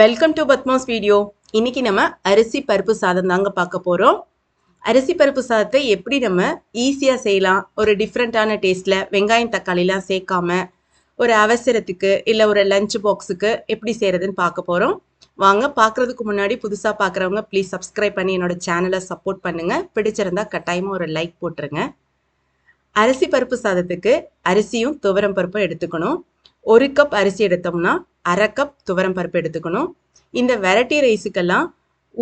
Welcome to Padma's video இன்னைக்கு நம்ம அரிசி பருப்பு சாதம் தாங்க பார்க்க போகிறோம் அரிசி பருப்பு சாதத்தை எப்படி நம்ம ஈஸியாக செய்யலாம்? ஒரு டிஃப்ரெண்ட்டான டேஸ்ட்டில் வெங்காயம் தக்காளிலாம் சேர்க்காம ஒரு அவசரத்துக்கு இல்லை ஒரு லஞ்ச் பாக்ஸுக்கு எப்படி செய்கிறதுன்னு பார்க்க போகிறோம் வாங்க பார்க்குறதுக்கு முன்னாடி புதுசாக பார்க்குறவங்க ப்ளீஸ் சப்ஸ்கிரைப் பண்ணி என்னோட சேனலை சப்போர்ட் பண்ணுங்கள் பிடிச்சிருந்தா கட்டாயமாக ஒரு லைக் போட்டுருங்க. அரிசி பருப்பு சாதத்துக்கு அரிசியும் துவரம் பருப்பும் எடுத்துக்கணும். ஒரு கப் அரிசி எடுத்தோம்னா அரை கப் துவரம் பருப்பு எடுத்துக்கணும். இந்த வெரைட்டி ரைஸுக்கெல்லாம்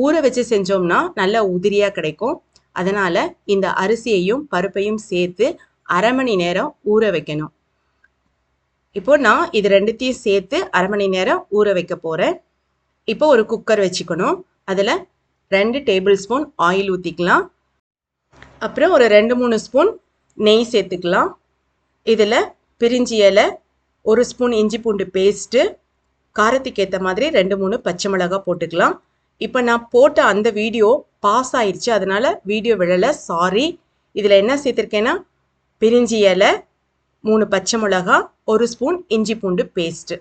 ஊற வச்சு செஞ்சோம்னா நல்லா உதிரியாக கிடைக்கும். அதனால் இந்த அரிசியையும் பருப்பையும் சேர்த்து அரை மணி நேரம் ஊற வைக்கணும். இப்போ நான் இது ரெண்டுத்தையும் சேர்த்து அரை மணி நேரம் ஊற வைக்க போகிறேன் இப்போ ஒரு குக்கர் வச்சுக்கணும். அதில் ரெண்டு டேபிள் ஸ்பூன் ஆயில் ஊற்றிக்கலாம் அப்புறம் ஒரு ரெண்டு மூணு ஸ்பூன் நெய் சேர்த்துக்கலாம். இதில் பிரிஞ்சி இலை ஒரு ஸ்பூன் இஞ்சி பூண்டு பேஸ்ட்டு காரத்துக்கு ஏற்ற மாதிரி ரெண்டு மூணு பச்சை மிளகாய் போட்டுக்கலாம். இப்போ நான் போட்ட அந்த வீடியோ பாஸ் ஆயிடுச்சு அதனால் வீடியோ விழலை. சாரி இதில் என்ன சேர்த்துருக்கேன்னா பிரிஞ்சி இலை மூணு பச்சை மிளகா ஒரு ஸ்பூன் இஞ்சி பூண்டு பேஸ்ட்டு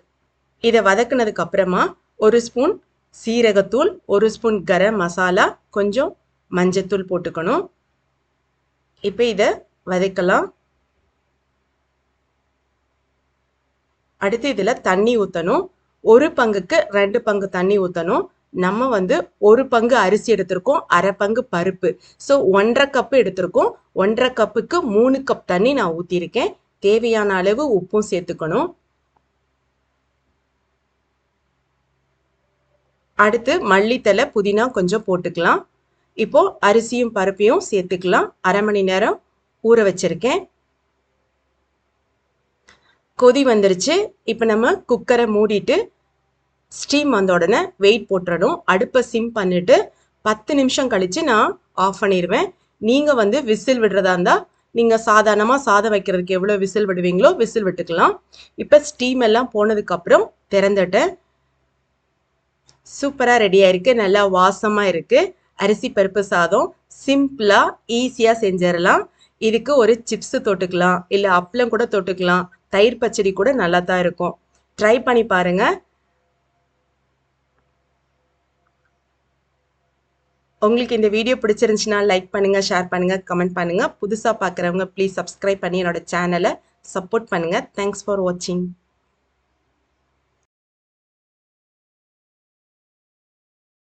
இதை வதக்குனதுக்கு அப்புறமா ஒரு ஸ்பூன் சீரகத்தூள் ஒரு ஸ்பூன் கரம் மசாலா கொஞ்சம் மஞ்சத்தூள் போட்டுக்கணும். இப்போ இதை வதக்கலாம். அடுத்து இதில் தண்ணி ஊற்றணும் ஒரு பங்குக்கு ரெண்டு பங்கு தண்ணி ஊற்றணும் நம்ம வந்து ஒரு பங்கு அரிசி எடுத்திருக்கோம் அரை பங்கு பருப்பு. ஸோ ஒன்றரை கப்பு எடுத்திருக்கோம். ஒன்றரை கப்புக்கு மூணு கப் தண்ணி நான் ஊற்றிருக்கேன் தேவையான அளவு உப்பும் சேர்த்துக்கணும். அடுத்து மல்லித்தலை புதினா கொஞ்சம் போட்டுக்கலாம். இப்போ அரிசியும் பருப்பையும் சேர்த்துக்கலாம். அரை மணி நேரம் ஊற வச்சிருக்கேன். கொதி வந்துருச்சு. இப்போ நம்ம குக்கரை மூடிட்டு ஸ்டீம் வந்த உடனே வெயிட் போட்டுறணும். அடுப்பை சிம் பண்ணிவிட்டு பத்து நிமிஷம் கழித்து நான் ஆஃப் பண்ணிடுவேன் நீங்கள் வந்து விசில் விடுறதா இருந்தால் நீங்கள் சாதாரணமாக சாதம் வைக்கிறதுக்கு எவ்வளோ விசில் விடுவீங்களோ விசில் விட்டுக்கலாம். இப்போ ஸ்டீம் எல்லாம் போனதுக்கப்புறம் திறந்துட்டேன் சூப்பராக ரெடியாக இருக்குது நல்லா வாசமாக இருக்குது அரிசி பருப்பு சாதம் சிம்பிளாக ஈஸியாக செஞ்சிடலாம். இதுக்கு ஒரு சிப்ஸு தொட்டுக்கலாம். இல்லை அப்பளம் கூட தொட்டுக்கலாம். தயிர் பச்சடி கூட நல்லா தான் இருக்கும். ட்ரை பண்ணி பாருங்க. உங்களுக்கு இந்த வீடியோ பிடிச்சிருந்துச்சுன்னா லைக் பண்ணுங்கள் ஷேர் பண்ணுங்கள் கமெண்ட் பண்ணுங்கள் புதுசாக பார்க்குறவங்க ப்ளீஸ் சப்ஸ்கிரைப் பண்ணி என்னோட சேனலை சப்போர்ட் பண்ணுங்கள் தேங்க்ஸ் ஃபார் வாட்சிங்